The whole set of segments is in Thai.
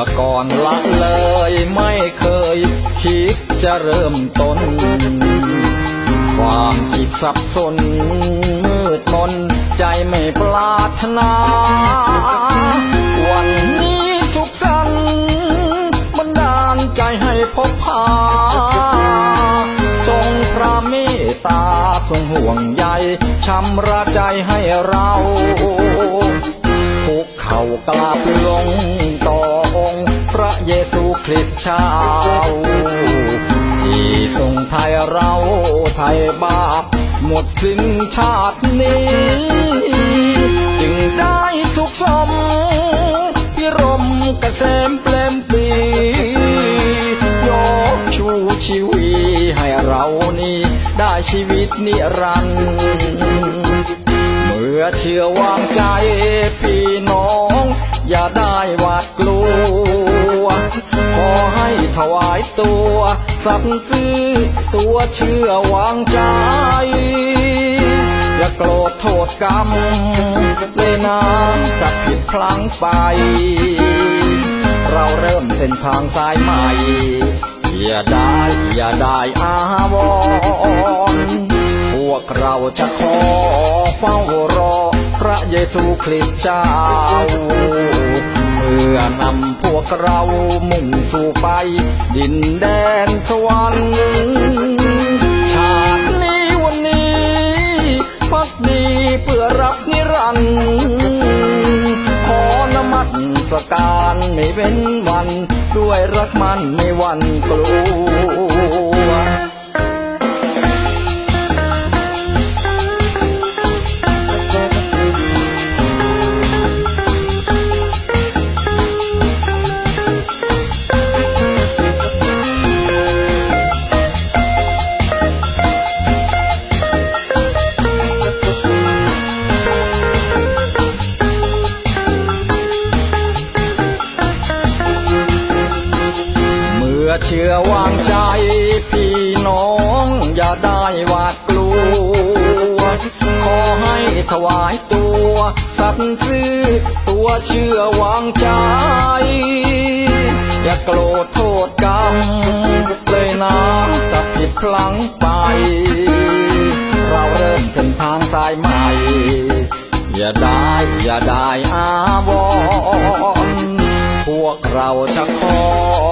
อก่อนละเลยไม่เคย คิดจะเริ่มต้น ความคิดสับสนมืดมน ใจไม่ปรารถนา วันนี้สุขสันต์บันดาลใจให้พบพาทรงพระเมตตาทรงห่วงใยชำระใจให้เราภูเขากราบลง เยซูคริสต์เช้าที่ทรงไทยเราไทยบาปหมดสิ้นชาตินี้ จึงได้สุขสมพิรมเกษมเปลมปียกชูชีวีให้เรานี้ได้ชีวิตนิรันดร์เมื่อเชื่อวางใจพี่น้อง อย่าได้หวา กลัว ขอให้ถวายตัว สัตย์ซื่อตัวเชื่อวางใจ อย่าโกรธโทษกรรม เลยนะถ้าผิดพลั้งไป เราเริ่มเส้นทางสายใหม่ อย่าได้อย่าได้อาวรณ์พวกเราจะขอเฝ้ารอพระเยซูคริสต์เจ้า กเรามุ่งสู่ไป ดินแดนสวรรค์ชาตินี้วันนี้พักดีเพื่อรักนิรันดร์ขอนมัสการไม่เป็นวัน ด้วยรักมันไม่วันกลัว อเชื่อวางใจ พี่น้องอย่าได้หวาดกลัว ขอให้ถวายตัว สัตย์ซื่อตัวเชื่อวางใจ อย่าโกรธโทษกรรมเลยนะถ้าผิดพลั้งไป เราเริ่มเส้นทางสายใหม่ อย่าได้อย่าได้อาวรณ์พวกเราจะขอ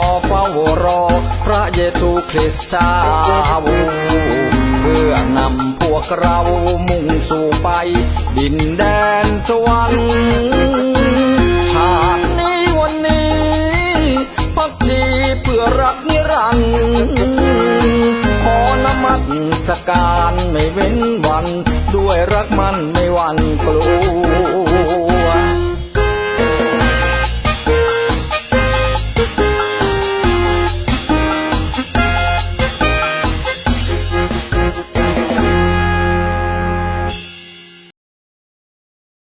รอพระเยซูคริสต์เจ้าเพื่อนำพวกเรามุ่งสู่ไป ดินแดนสวรรค์ชาตินี้วันนี้พักดีเพื่อรักนิรันดร์ขอนมัสการไม่เว้นวัน ด้วยรักมันไม่วันกลัว